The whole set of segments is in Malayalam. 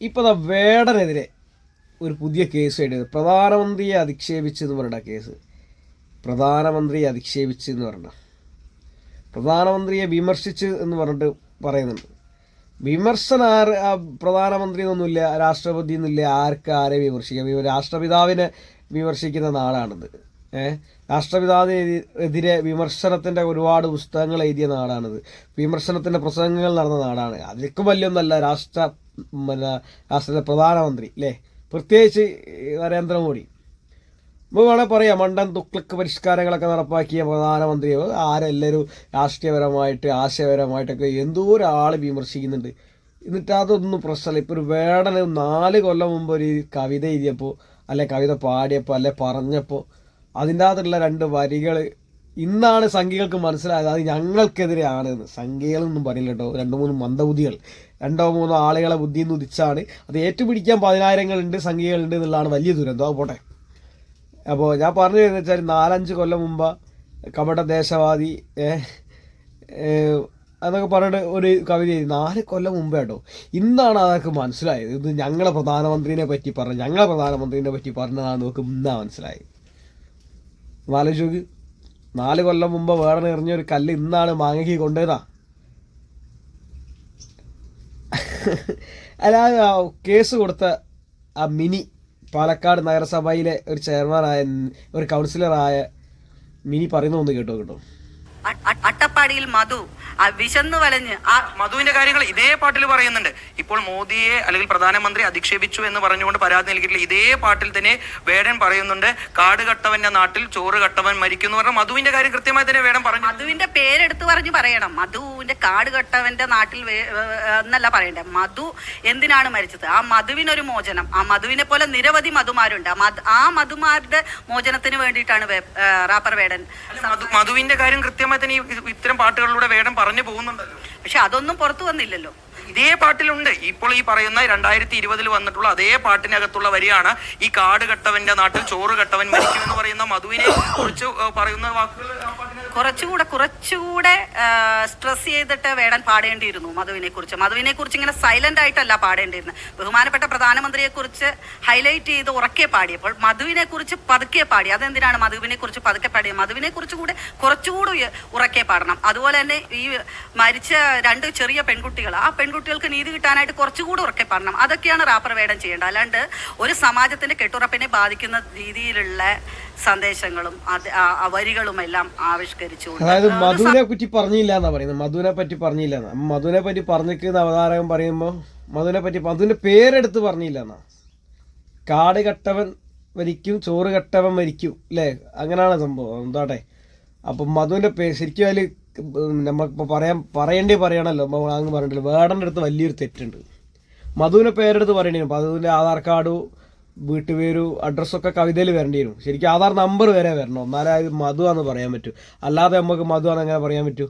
ഇപ്പോൾ വേടനെതിരെ ഒരു പുതിയ കേസ് എഴുതിയത് പ്രധാനമന്ത്രിയെ അധിക്ഷേപിച്ച് എന്ന് പറഞ്ഞ കേസ് പ്രധാനമന്ത്രിയെ അധിക്ഷേപിച്ച് എന്ന് പറഞ്ഞ. പ്രധാനമന്ത്രിയെ വിമർശിച്ച് എന്ന് പറഞ്ഞിട്ട് പറയുന്നുണ്ട്. വിമർശനം ആർ പ്രധാനമന്ത്രി എന്നൊന്നുമില്ല രാഷ്ട്രപതി എന്നില്ല ആർക്ക് ആരെ വിമർശിക്കാം? രാഷ്ട്രപിതാവിനെ വിമർശിക്കുന്ന നാടാണിത്. ഏഹ് രാഷ്ട്രപിതാവിനെതിരെ വിമർശനത്തിന്റെ ഒരുപാട് പുസ്തകങ്ങൾ എഴുതിയ നാടാണിത്. വിമർശനത്തിന്റെ പ്രസംഗങ്ങൾ നടന്ന നാടാണ്. അതിലേക്ക് വലിയൊന്നല്ല രാഷ്ട്ര പിന്നെ രാഷ്ട്രത്തിലെ പ്രധാനമന്ത്രി അല്ലേ പ്രത്യേകിച്ച് നരേന്ദ്രമോദി. നമുക്ക് വേണമെങ്കിൽ പറയാം മണ്ടൻ തുക്ലക്ക് പരിഷ്കാരങ്ങളൊക്കെ നടപ്പാക്കിയ പ്രധാനമന്ത്രി ആരെല്ലാവരും രാഷ്ട്രീയപരമായിട്ട് ആശയപരമായിട്ടൊക്കെ എന്തോ ഒരാൾ വിമർശിക്കുന്നുണ്ട്. എന്നിട്ട് അതൊന്നും പ്രശ്നമല്ല. ഇപ്പോൾ ഒരു വേടന് നാല് കൊല്ലം മുമ്പ് ഒരു കവിത എഴുതിയപ്പോൾ അല്ലെ കവിത പാടിയപ്പോൾ അല്ലെ പറഞ്ഞപ്പോൾ അതിന്റെ അകത്തുള്ള രണ്ട് വരികൾ ഇന്നാണ് സംഖ്യകൾക്ക് മനസ്സിലായത്. അത് ഞങ്ങൾക്കെതിരെയാണ് എന്ന് സംഖ്യകളൊന്നും പറയില്ല കേട്ടോ. രണ്ടു മൂന്ന് മന്ദബുദ്ധികൾ. രണ്ടോ മൂന്നോ ആളുകളെ ബുദ്ധി നിന്ന് ഉദിച്ചാണ്. അത് ഏറ്റുപിടിക്കാൻ പതിനായിരങ്ങളുണ്ട് സംഖ്യകളുണ്ട് എന്നുള്ളതാണ് വലിയ ദുരന്തം. പോട്ടെ. അപ്പോൾ ഞാൻ പറഞ്ഞു എന്ന് വെച്ചാൽ നാലഞ്ച് കൊല്ലം മുമ്പ് കപട ദേശവാദി അതൊക്കെ പറഞ്ഞിട്ട് ഒരു കവിത നാല് കൊല്ലം മുമ്പേ കേട്ടോ. ഇന്നാണ് അതൊക്കെ മനസ്സിലായത്. ഇത് ഞങ്ങളെ പ്രധാനമന്ത്രിനെ പറ്റി പറഞ്ഞു ഞങ്ങളെ പ്രധാനമന്ത്രിനെ പറ്റി പറഞ്ഞതാണ് നമുക്ക് ഇന്നാ മനസ്സിലായത്. ആലോചിച്ച് നാല് കൊല്ലം മുമ്പ് വേറെ എറിഞ്ഞ ഒരു കല്ല് ഇന്നാണ് മാങ്ങയ്ക്ക് കൊണ്ടുവരാ അല്ല ആ കേസ് കൊടുത്ത ആ മിനി പാലക്കാട് നഗരസഭയിലെ ഒരു ചെയർമാനായ ഒരു കൗൺസിലറായ മിനി പറയുന്ന ഒന്ന് കേട്ടോ കേട്ടോ. അ- മധു വിശന്നു വലഞ്ഞ് ആ മധുവിന്റെ കാര്യങ്ങൾ ഇതേ പാട്ടിൽ പറയുന്നുണ്ട്. ഇപ്പോൾ മോദിയെ അല്ലെങ്കിൽ പ്രധാനമന്ത്രി അധിക്ഷേപിച്ചു എന്ന് പറഞ്ഞുകൊണ്ട് പരാതി നൽകിയിട്ടുള്ള ഇതേ പാട്ടിൽ തന്നെ വേടൻ പറയുന്നുണ്ട് കാട് കട്ടവന്റെ നാട്ടിൽ ചോറ് കട്ടവൻ മരിക്കുന്നു പറഞ്ഞ മധുവിന്റെ കാര്യം കൃത്യമായി തന്നെ വേടൻ പറഞ്ഞു. മധുവിന്റെ പേരെടുത്ത് പറഞ്ഞു പറയണം. മധുവിന്റെ കാട് കട്ടവന്റെ നാട്ടിൽ എന്നല്ല പറയണ്ടേ. മധു എന്തിനാണ് മരിച്ചത്? ആ മധുവിനൊരു മോചനം. ആ മധുവിനെ പോലെ നിരവധി മധുമാരുണ്ട്. ആ മധു ആ മധുമാരുടെ മോചനത്തിന് വേണ്ടിയിട്ടാണ് റാപ്പർ വേടൻ മധുവിന്റെ കാര്യം കൃത്യമായി തന്നെ ഈ ഇത്തരം പാട്ടുകളിലൂടെ വേണം പറഞ്ഞു പോകുന്നുണ്ടല്ലോ. പക്ഷെ അതൊന്നും പുറത്തു വന്നില്ലല്ലോ. ഇതേ പാട്ടിലുണ്ട്. ഇപ്പോൾ ഈ പറയുന്ന രണ്ടായിരത്തി ഇരുപതിൽ വന്നിട്ടുള്ള അതേ പാട്ടിനകത്തുള്ള വരിയാണ് ഈ കാട് കട്ടവന്റെ നാട്ടിൽ ചോറ് കട്ടവൻ മരിക്കും എന്ന് പറയുന്ന മധുവിനെ കുറിച്ച് പറയുന്ന വാക്കുകൾ കുറച്ചുകൂടെ കുറച്ചുകൂടെ സ്ട്രെസ് ചെയ്തിട്ട് വേടൻ പാടേണ്ടിയിരുന്നു മധുവിനെ കുറിച്ച് മധുവിനെ കുറിച്ച് ഇങ്ങനെ സൈലന്റ് ആയിട്ടല്ല പാടേണ്ടിയിരുന്നത് ബഹുമാനപ്പെട്ട പ്രധാനമന്ത്രിയെ കുറിച്ച് ഹൈലൈറ്റ് ചെയ്ത് ഉറക്കെ പാടിയപ്പോൾ മധുവിനെ കുറിച്ച് പതുക്കെ പാടി. അതെന്തിനാണ് മധുവിനെ കുറിച്ച് പതുക്കെ പാടിയത്? മധുവിനെ കുറിച്ച് കൂടെ കുറച്ചുകൂടെ ഉറക്കെ പാടണം. അതുപോലെ തന്നെ ഈ മരിച്ച രണ്ട് ചെറിയ പെൺകുട്ടികൾ ആ പെൺകുട്ടികൾക്ക് നീതി കിട്ടാനായിട്ട് കുറച്ചുകൂടെ ഉറക്കെ പാടണം. അതൊക്കെയാണ് റാപ്പർ വേടം ചെയ്യേണ്ടത്. അല്ലാണ്ട് ഒരു സമാജത്തിന്റെ കെട്ടുറപ്പിനെ ബാധിക്കുന്ന രീതിയിലുള്ള സന്ദേശങ്ങളും അത് എല്ലാം ആ അതായത് മധുവിനെ പറ്റി പറഞ്ഞില്ല എന്നാ പറയുന്നത്. മധുവിനെ പറ്റി പറഞ്ഞില്ല എന്നാ മധുവിനെ പറ്റി പറഞ്ഞിരിക്കുന്ന അവതാരകൻ പറയുമ്പോൾ മധുവിനെ പറ്റി മധുവിന്റെ പേരെടുത്ത് പറഞ്ഞില്ല എന്നാ കാട് കട്ടവൻ മരിക്കും ചോറ് കട്ടവൻ മരിക്കും അല്ലേ അങ്ങനെയാണ് സംഭവം. എന്താട്ടെ? അപ്പം മധുവിന്റെ പേര് ശരിക്കും അതിൽ നമ്മളിപ്പോൾ പറയാൻ പറയേണ്ടേ പറയണല്ലോ. നമ്മൾ അങ്ങ് പറഞ്ഞിട്ടില്ല വേടന്റെ അടുത്ത് വലിയൊരു തെറ്റുണ്ട്. മധുവിന്റെ പേരെടുത്ത് പറയണേ അപ്പൊ മധുവിന്റെ ആധാർ കാർഡും വീട്ടുപേരും അഡ്രസ്സൊക്കെ കവിതയിൽ വരേണ്ടി വരും. ശരിക്കും ആധാർ നമ്പർ വരെ വരണം. എന്നാലേ അത് മധുവാന്ന് പറയാൻ പറ്റൂ. അല്ലാതെ നമുക്ക് മധുവാന്ന് എങ്ങനെ പറയാൻ പറ്റൂ?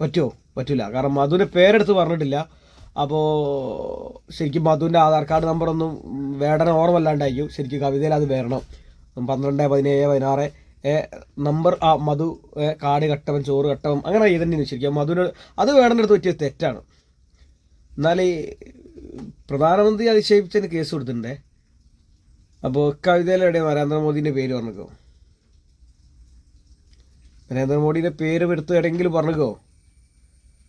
പറ്റുമോ പറ്റില്ല കാരണം മധുവിന്റെ പേരെടുത്ത് പറഞ്ഞിട്ടില്ല. അപ്പോൾ ശരിക്കും മധുവിന്റെ ആധാർ കാർഡ് നമ്പറൊന്നും വേടന ഓർമ്മല്ലാണ്ടായിരിക്കും ശരിക്കും കവിതയിൽ അത് വരണം. പന്ത്രണ്ട് പതിനേഴ് പതിനാറ് നമ്പർ ആ മധു കാട് കട്ടവൻ ചോറ് കട്ടവൻ അങ്ങനെ ഇതന്നെയാണ് ശരിക്കും മധുവിന് അത് വേടനടുത്ത് പറ്റിയ തെറ്റാണ്. എന്നാൽ പ്രധാനമന്ത്രി അധിക്ഷേപിച്ചതിന് കേസ് കൊടുത്തിട്ടുണ്ടേ? അപ്പോൾ കവിതയിലെവിടെ നരേന്ദ്രമോദിന്റെ പേര് പറഞ്ഞോ നരേന്ദ്രമോദിയുടെ പേര് എടുത്ത് എവിടെയെങ്കിലും പറഞ്ഞോ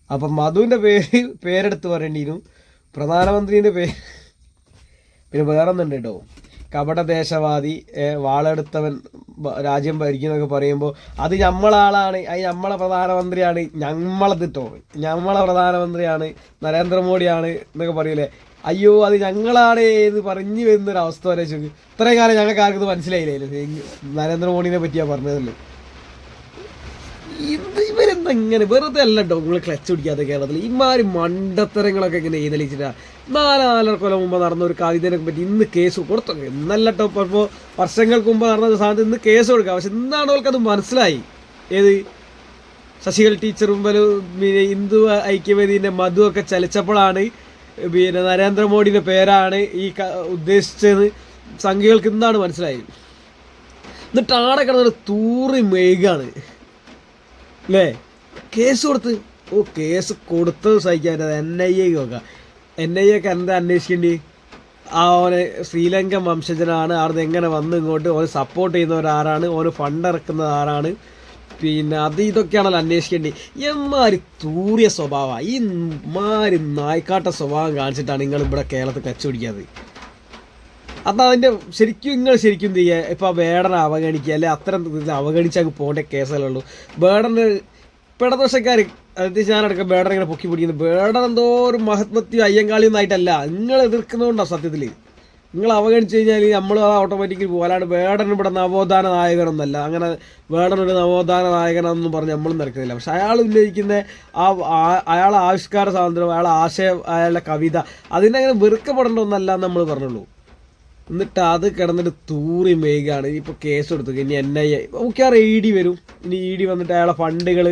അപ്പം മധുവിന്റെ പേര് പേരെടുത്ത് പറയേണ്ടിയിരുന്നു. പ്രധാനമന്ത്രീന്റെ പേര് പിന്നെ വേറെ ഒന്നുണ്ട് കേട്ടോ. കപടദേശവാദി വാളെടുത്തവൻ രാജ്യം ഭരിക്കുന്നൊക്കെ പറയുമ്പോൾ അത് നമ്മളാളാണ് അത് നമ്മളെ പ്രധാനമന്ത്രിയാണ് ഞമ്മളത് കേട്ടോ നമ്മളെ പ്രധാനമന്ത്രിയാണ് നരേന്ദ്രമോദിയാണ് എന്നൊക്കെ പറയൂലേ? അയ്യോ അത് ഞങ്ങളാണ് എന്ന് പറഞ്ഞു വരുന്നൊരു അവസ്ഥ വരെ ചോദിച്ചു. ഇത്രയും കാലം ഞങ്ങൾക്ക് ആർക്കും മനസ്സിലായില്ലേ? നരേന്ദ്രമോദിനെ പറ്റിയാ പറഞ്ഞതല്ലേ ഇത് ഇവരെന്താ ഇങ്ങനെ വെറുതെ അല്ല കേട്ടോ നിങ്ങൾ ക്ലച്ച് പിടിക്കാത്ത കേരളത്തിൽ ഇമാര് മണ്ടത്തരങ്ങളൊക്കെ ഇങ്ങനെ എഴുന്നള്ളിച്ചിട്ടാ. നാലാലര കൊല്ലം മുമ്പ് നടന്ന ഒരു കവിതനെ പറ്റി ഇന്ന് കേസ് കൊടുത്തു എന്നല്ല കേട്ടോ ഇപ്പോൾ വർഷങ്ങൾക്ക് മുമ്പ് നടന്ന ഒരു സാധനത്ത് ഇന്ന് കേസ് കൊടുക്കുക പക്ഷെ ഇന്നാണ് അവൾക്കത് മനസ്സിലായി. ഏത്? ശശികൽ ടീച്ചറും പിന്നെ ഹിന്ദു ഐക്യവേദിന്റെ മധു ഒക്കെ ചലിച്ചപ്പോഴാണ് പിന്നെ നരേന്ദ്രമോദിയുടെ പേരാണ് ഈ ഉദ്ദേശിച്ചത്. സംഖ്യകൾക്ക് ഇന്നാണ് മനസ്സിലായത്? എന്നിട്ട് ആടെ കിടന്നൊരു തൂറി മെയ്കാണ് അല്ലേ കേസ് കൊടുത്ത്. ഓ കേസ് കൊടുത്തത് സഹിക്കാൻ എൻ ഐ എക്ക് നോക്കാം. എൻ ഐ എക്ക് എന്താ അന്വേഷിക്കേണ്ടി? ആ ഓന് ശ്രീലങ്കൻ വംശജനാണ്. അവിടുന്ന് എങ്ങനെ വന്ന് ഇങ്ങോട്ട്? ഓന് സപ്പോർട്ട് ചെയ്യുന്നവരാരാണ്? ഓന് ഫണ്ട് ഇറക്കുന്നത് ആരാണ്? പിന്നെ അത് ഇതൊക്കെയാണല്ലോ അന്വേഷിക്കേണ്ടി. എമ്മാരി തൂറിയ സ്വഭാവമാണ് ഈ മാരി നായ്ക്കാട്ട സ്വഭാവം കാണിച്ചിട്ടാണ് നിങ്ങൾ ഇവിടെ കേരളത്തിൽ കച്ചുപിടിക്കാത് അപ്പം അതിന്റെ ശരിക്കും നിങ്ങൾ ശരിക്കും ചെയ്യുക ഇപ്പം വേടനെ അവഗണിക്കുക അല്ലെ അത്തരം ഇതിൽ അവഗണിച്ച് അങ്ങ് പോകേണ്ട കേസുകളുള്ളൂ വേടന് പിടദോഷക്കാർ അതായത് ഞാനടക്കം വേടനെ ഇങ്ങനെ പൊക്കി പിടിക്കുന്നത് വേടൻ എന്തോ ഒരു മഹത്മത്യം അയ്യങ്കാളിയൊന്നും ആയിട്ടല്ല. നിങ്ങൾ എതിർക്കുന്നതുകൊണ്ടാണ് സത്യത്തിൽ നിങ്ങൾ അവഗണിച്ച് കഴിഞ്ഞാൽ നമ്മൾ അത് ഓട്ടോമാറ്റിക്കലി പോകും അല്ലാണ്ട് വേടൻ ഇവിടെ നവോത്ഥാന നായകനൊന്നല്ല. അങ്ങനെ വേടൻ ഒരു നവോത്ഥാന നായകനെന്നൊന്നും പറഞ്ഞ് നമ്മളും നിരക്കുന്നില്ല പക്ഷെ അയാൾ ഉന്നയിക്കുന്ന ആ അയാളെ ആവിഷ്കാര സ്വാതന്ത്ര്യം അയാളെ ആശയം അയാളുടെ കവിത അതിനങ്ങനെ വെറുക്കപ്പെടേണ്ട ഒന്നല്ല നമ്മൾ പറഞ്ഞുള്ളൂ. എന്നിട്ട് അത് കിടന്നിട്ട് തൂറി മേയുകയാണ്. ഇനിയിപ്പോൾ കേസ് കൊടുത്തു ഇനി N I A. E D വരും. ഇനി ഇ ഡി വന്നിട്ട് അയാളെ ഫണ്ടുകൾ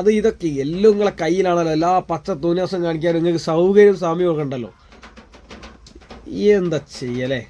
അത് ഇതൊക്കെ എല്ലാം നിങ്ങളെ കയ്യിലാണല്ലോ. എല്ലാ പച്ച തോന്നിയാസം കാണിക്കാനും നിങ്ങൾക്ക് സൗകര്യം സമയമൊക്കെ ഉണ്ടല്ലോ. എന്താ ചെയ്യലേ